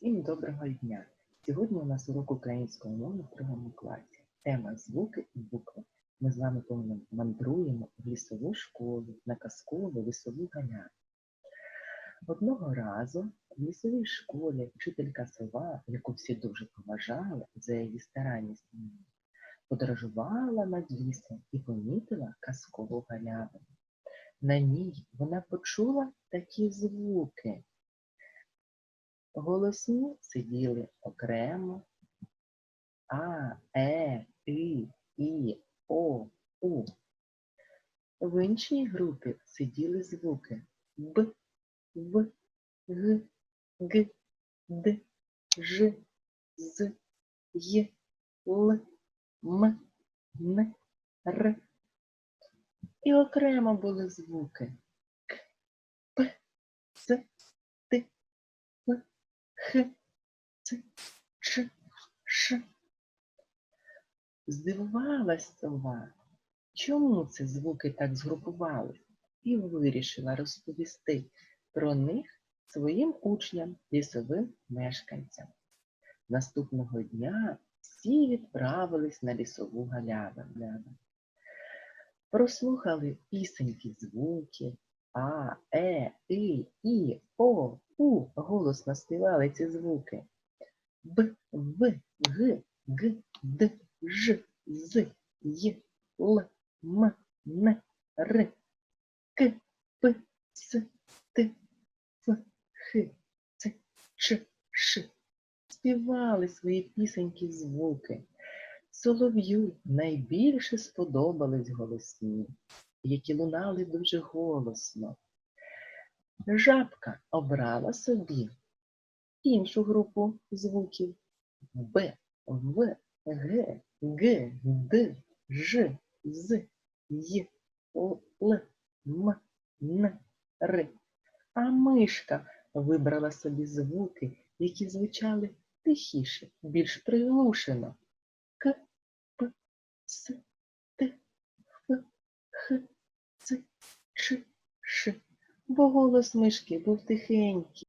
Всім доброго дня! Сьогодні у нас урок української мови в другому класі. Тема звуки і букви. Ми з вами мандруємо в лісову школу на казкову лісову галяну. Одного разу в лісовій школі вчителька сова, яку всі дуже поважали за її старанність, подорожувала над лісом і помітила казкову галявину. На ній вона почула такі звуки. Голосні сиділи окремо. А, Е, И, І, О, У. В іншій групі сиділи звуки Б, В, Г, Г, Д, Ж, З, Й, Л, М, Н, Р. І окремо були звуки К, П, С, Х, Ц, Ч, Ш. Здивувалась сова, чому ці звуки так згрупувались, і вирішила розповісти про них своїм учням, лісовим мешканцям. Наступного дня всі відправились на лісову галявину. Прослухали пісенькі звуки А, Е, И, І, О. Голосно співали ці звуки. Б, В, Г, Г, Д, Ж, З, Й, Л, М, Н, Р, К, П, С, Т, Ф, Х, Ц, Ч, Ш. Співали свої пісенькі звуки. Солов'ю найбільше сподобались голосні, які лунали дуже голосно. Жабка обрала собі іншу групу звуків Б, В, Г, Г, Д, Ж, З, Й, Л, М, Н, Р. А мишка вибрала собі звуки, які звучали тихіше, більш приглушено. К, П, С, Т, Ф, Х, Ц, Ч, Ш. Бо голос мишки був тихенький.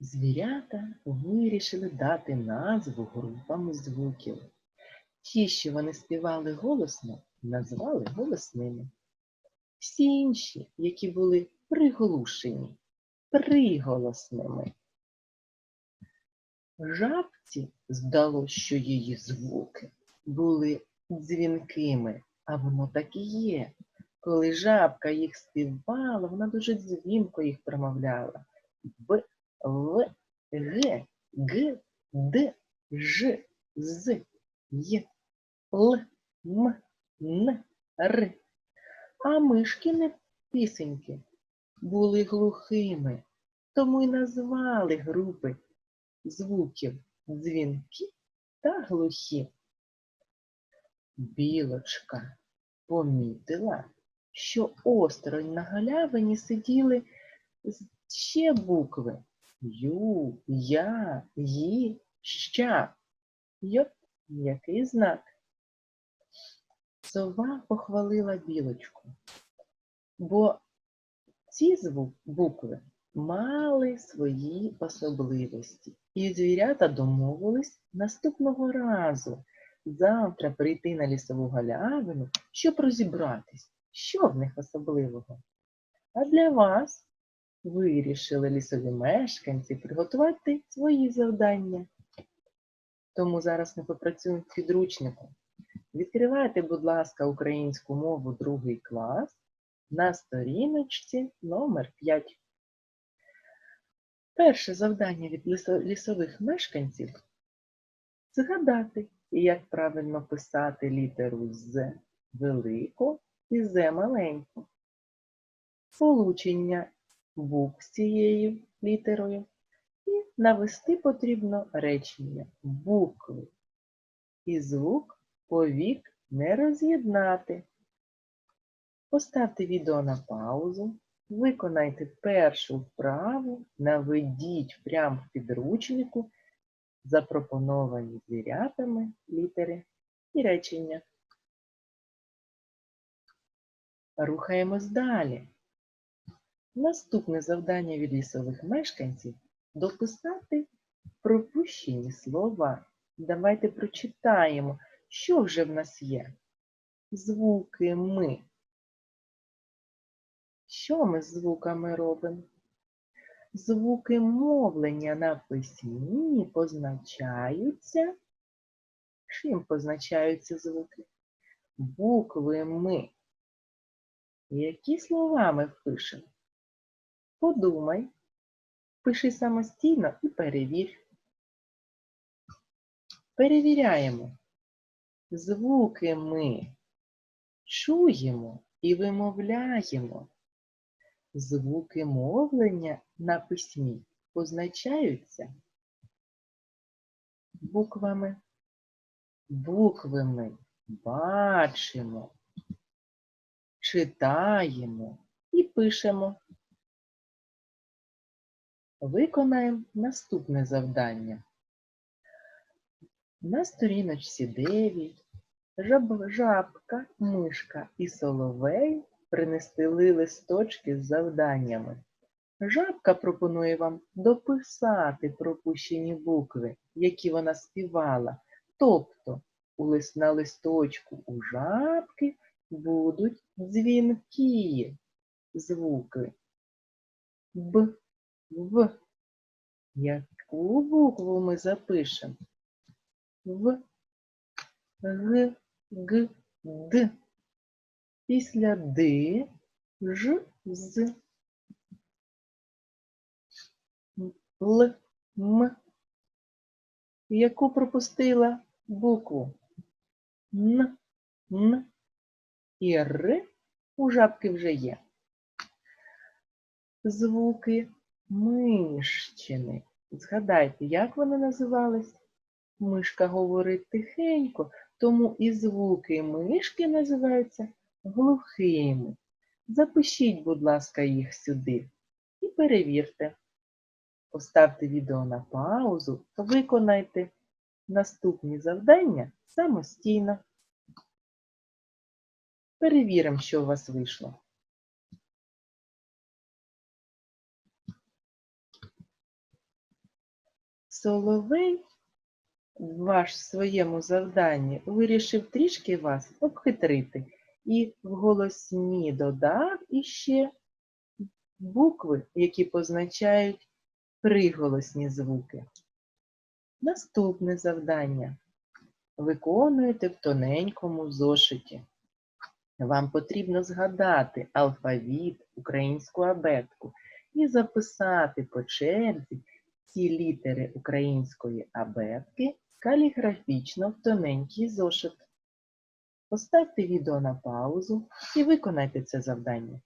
Звірята вирішили дати назву групам звуків. Ті, що вони співали голосно, назвали голосними. Всі інші, які були приглушені, приголосними. Жабці здалося, що її звуки були дзвінкими, а воно так і є. Коли жабка їх співала, вона дуже дзвінко їх промовляла. Б, В, Г, Г, Д, Ж, З, Й, Л, М, Н, Р. А мишкіни пісеньки були глухими, тому й назвали групи звуків дзвінки та глухі. Білочка помітила, що осторонь на галявині сиділи ще букви Ю, Я, Ї, Ща. Йоп, який знак. Сова похвалила білочку, бо ці звук, букви мали свої особливості. І звірята домовились наступного разу завтра прийти на лісову галявину, щоб розібратись, що в них особливого. А для вас вирішили лісові мешканці приготувати свої завдання. Тому зараз ми попрацюємо в підручнику. Відкривайте, будь ласка, українську мову другий клас на сторіночці номер 5. Перше завдання від лісових мешканців згадати, як правильно писати літеру з велику і з маленьку. Сполучення букв з цією літерою і навести потрібно речення букви і звук повік не роз'єднати. Поставте відео на паузу, виконайте першу вправу, наведіть прямо в підручнику запропоновані звірятами літери і речення. Рухаємось далі. Наступне завдання від лісових мешканців дописати пропущені слова. Давайте прочитаємо, що вже в нас є. Звуки ми. Що ми з звуками робимо? Звуки мовлення на письмі позначаються. Чим позначаються звуки? Букви ми. Які слова ми впишемо? Подумай, пиши самостійно і перевір. Перевіряємо. Звуки ми чуємо і вимовляємо. Звуки мовлення на письмі позначаються буквами. Букви ми бачимо, читаємо і пишемо. Виконаємо наступне завдання. На сторіночці 9 жаб, жабка, мишка і соловей принесли листочки з завданнями. Жабка пропонує вам дописати пропущені букви, які вона співала. Тобто у лист на листочку у жабки будуть дзвінкі звуки. Б, В. Яку букву ми запишемо? В, Г, Г, Д. Після Д, Ж, З. Л, М. Яку пропустила букву? Н, Н і Р у жабки вже є. Звуки мишчини. Згадайте, як вони називались? Мишка говорить тихенько, тому і звуки мишки називаються глухими. Запишіть, будь ласка, їх сюди і перевірте. Поставте відео на паузу, виконайте наступні завдання самостійно. Перевіримо, що у вас вийшло. Соловей ваш в своєму завданні вирішив трішки вас обхитрити і в голосні додав іще букви, які позначають приголосні звуки. Наступне завдання. Виконуєте в тоненькому зошиті. Вам потрібно згадати алфавіт, українську абетку і записати по черзі ці літери української абетки каліграфічно в тоненький зошит. Поставте відео на паузу і виконайте це завдання.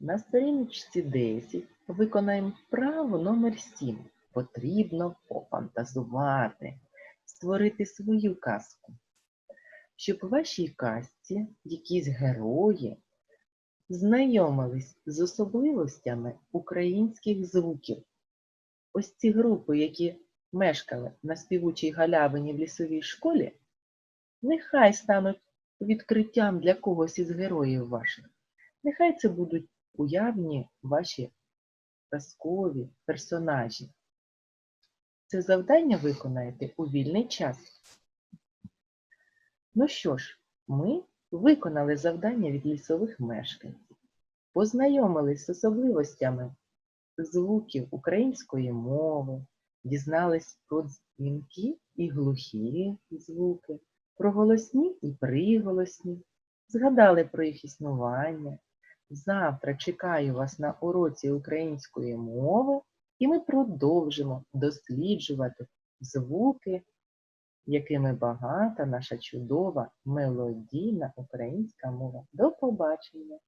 На сторіночці 10 виконаємо вправу номер 7. Потрібно пофантазувати, створити свою казку. Щоб у вашій казці якісь герої знайомились з особливостями українських звуків. Ось ці групи, які мешкали на співучій галявині в лісовій школі, нехай стануть відкриттям для когось із героїв ваших. Нехай це будуть уявні ваші казкові персонажі. Це завдання виконаєте у вільний час. Ну що ж, ми виконали завдання від лісових мешканців, познайомились з особливостями звуків української мови, дізнались про дзвінки і глухі звуки, про голосні і приголосні, згадали про їх існування. Завтра чекаю вас на уроці української мови, і ми продовжимо досліджувати звуки, якими багата наша чудова мелодійна українська мова. До побачення!